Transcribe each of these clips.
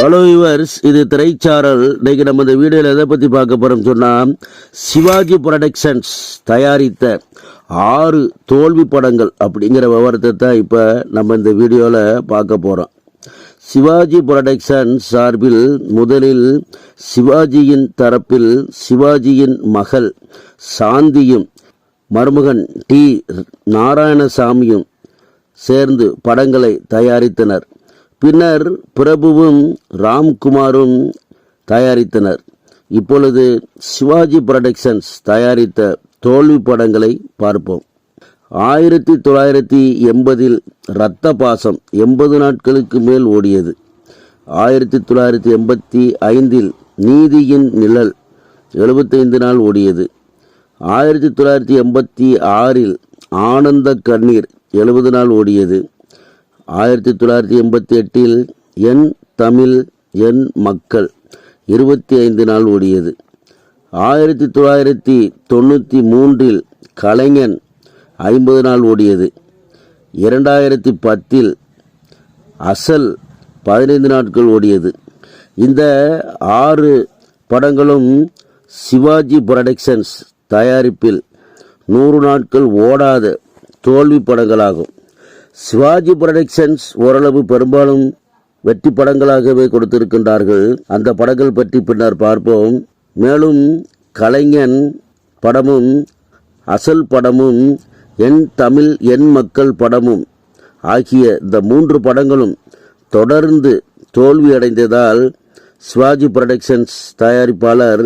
Hello yours இது திரைச்சாரல். இன்னைக்கு நம்ம இந்த வீடியோவில் எதை பற்றி பார்க்க போகிறோம் சொன்னால் சிவாஜி ப்ரொடக்ஷன்ஸ் தயாரித்த ஆறு தோல்வி படங்கள் அப்படிங்கிற விவரத்தை தான் இப்போ நம்ம இந்த வீடியோவில் பார்க்க போகிறோம் சிவாஜி புரொடக்ஷன்ஸ் சார்பில் முதலில் சிவாஜியின் தரப்பில் சிவாஜியின் மகள் சாந்தியும் மருமகன் டி நாராயணசாமியும் சேர்ந்து படங்களை தயாரித்தனர். பின்னர் பிரபுவும் ராம்குமாரும் தயாரித்தனர். இப்பொழுது சிவாஜி புரொடக்ஷன்ஸ் தயாரித்த தோல்வி படங்களை பார்ப்போம். ஆயிரத்தி தொள்ளாயிரத்தி எண்பதில் இரத்த பாசம் எண்பது நாட்களுக்கு மேல் ஓடியது. ஆயிரத்தி தொள்ளாயிரத்தி எண்பத்தி ஐந்தில் நீதியின் நிழல் எழுபத்தைந்து நாள் ஓடியது. ஆயிரத்தி தொள்ளாயிரத்தி எண்பத்தி ஆறில் ஆனந்த கண்ணீர் எழுபது நாள் ஓடியது. ஆயிரத்தி தொள்ளாயிரத்தி எண்பத்தி எட்டில் என் தமிழ் என் மக்கள் இருபத்தி ஐந்து நாள் ஓடியது. ஆயிரத்தி தொள்ளாயிரத்தி தொண்ணூற்றி மூன்றில் கலைஞன் ஐம்பது நாள் ஓடியது. இரண்டாயிரத்தி பத்தில் அசல் பதினைந்து நாட்கள் ஓடியது. இந்த ஆறு படங்களும் சிவாஜி புரொடக்ஷன்ஸ் தயாரிப்பில் நூறு நாட்கள் ஓடாத தோல்வி படங்களாகும். சிவாஜி ப்ரொடக்ஷன்ஸ் ஓரளவு பெரும்பாலும் வெற்றி படங்களாகவே கொடுத்திருக்கின்றார்கள். அந்த படங்கள் பற்றி பின்னர் பார்ப்போம். மேலும் கலைஞன் படமும் அசல் படமும் என் தமிழ் என் மக்கள் படமும் ஆகிய இந்த மூன்று படங்களும் தொடர்ந்து தோல்வியடைந்ததால் சிவாஜி ப்ரொடக்ஷன்ஸ் தயாரிப்பாளர்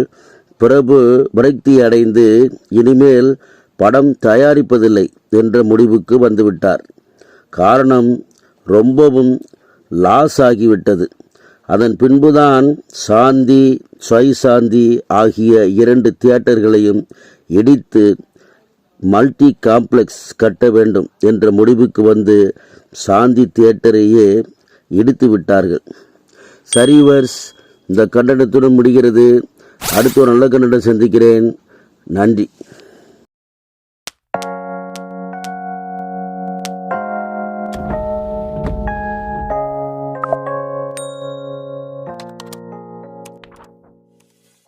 பிரபு விரக்தி அடைந்து இனிமேல் படம் தயாரிப்பதில்லை என்ற முடிவுக்கு வந்துவிட்டார். காரணம் ரொம்பவும் லாஸ் ஆகிவிட்டது. அதன் பின்புதான் சாந்தி ஸ்வை சாந்தி ஆகிய இரண்டு தியேட்டர்களையும் இடித்து மல்டி காம்ப்ளெக்ஸ் கட்ட வேண்டும் என்ற முடிவுக்கு வந்து சாந்தி தியேட்டரையே இடித்து விட்டார்கள். சரிவர்ஸ் இந்த கண்டனத்துடன் முடிகிறது. அடுத்து ஒரு நல்ல கண்டனம் சந்திக்கிறேன். நன்றி.